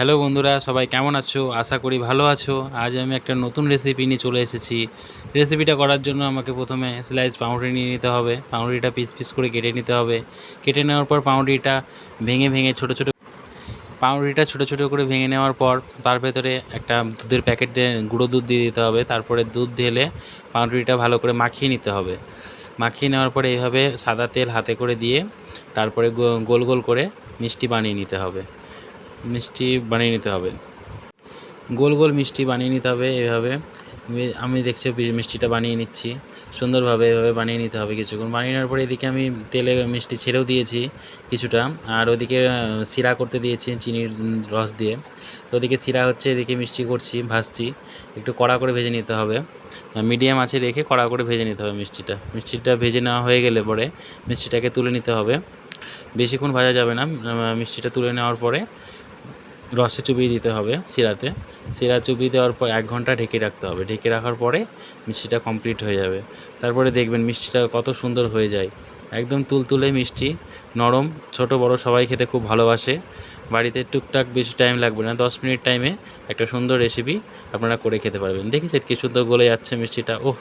Hello বন্ধুরা, সবাই কেমন আছো? আশা করি ভালো আছো। আজ আমি একটা নতুন রেসিপি নিয়ে চলে এসেছি। রেসিপিটা করার জন্য আমাকে প্রথমে স্লাইস পাউরুটি নিয়ে নিতে হবে। পাউরুটিটা পিস পিস করে কেটে নিতে হবে। কেটে নেওয়ার পর পাউরুটিটা ভেঙে ভেঙে ছোটো ছোটো পাউরুটিটা ছোটো ছোটো করে ভেঙে নেওয়ার পর তার ভেতরে একটা দুধের প্যাকেট গুঁড়ো দুধ দিয়ে দিতে হবে। তারপরে দুধ ঢেলে পাউরুটিটা ভালো করে মাখিয়ে নিতে হবে। মাখিয়ে নেওয়ার পরে এইভাবে সাদা তেল হাতে করে দিয়ে তারপরে গোল গোল করে মিষ্টি বানিয়ে নিতে হবে। মিষ্টি বানিয়ে নিতে হবে। গোল গোল মিষ্টি বানিয়ে নিতে হবে এভাবে। আমি- দেখছি মিষ্টিটা বানিয়ে নিচ্ছি। সুন্দরভাবে এভাবে বানিয়ে নিতে হবে কিছুক্ষণ। বানিয়ে নেওয়ার পরে এদিকে আমি তেলে মিষ্টি ছেড়েও দিয়েছি কিছুটা। আর ওদিকে শিরা করতে দিয়েছি চিনির রস দিয়ে। তো ওদিকে শিরা হচ্ছে, এদিকে মিষ্টি করছি, ভাজছি। একটু কড়া করে ভেজে নিতে হবে। মিডিয়াম আছে রেখে কড়া করে ভেজে নিতে হবে মিষ্টিটা। মিষ্টিটা ভেজে নেওয়া হয়ে গেলে পরে মিষ্টিটাকে তুলে নিতে হবে। বেশিক্ষণ ভাজা যাবে না। মিষ্টিটা তুলে নেওয়ার পরে রসে চুবিয়ে দিতে হবে শিরাতে। শিরা চুবিয়ে দেওয়ার পর এক ঘণ্টা ঢেকে রাখতে হবে। ঢেকে রাখার পরে মিষ্টিটা কমপ্লিট হয়ে যাবে। তারপরে দেখবেন মিষ্টিটা কত সুন্দর হয়ে যায়। একদম তুলতুলে মিষ্টি, নরম, ছোট, বড় সবাই খেতে খুব ভালোবাসে। বাড়িতে টুকটাক বেশি টাইম লাগবে না। দশ মিনিট টাইমে একটা সুন্দর রেসিপি আপনারা করে খেতে পারবেন। দেখেছেন কি সুন্দর গলে যাচ্ছে মিষ্টিটা? ওহ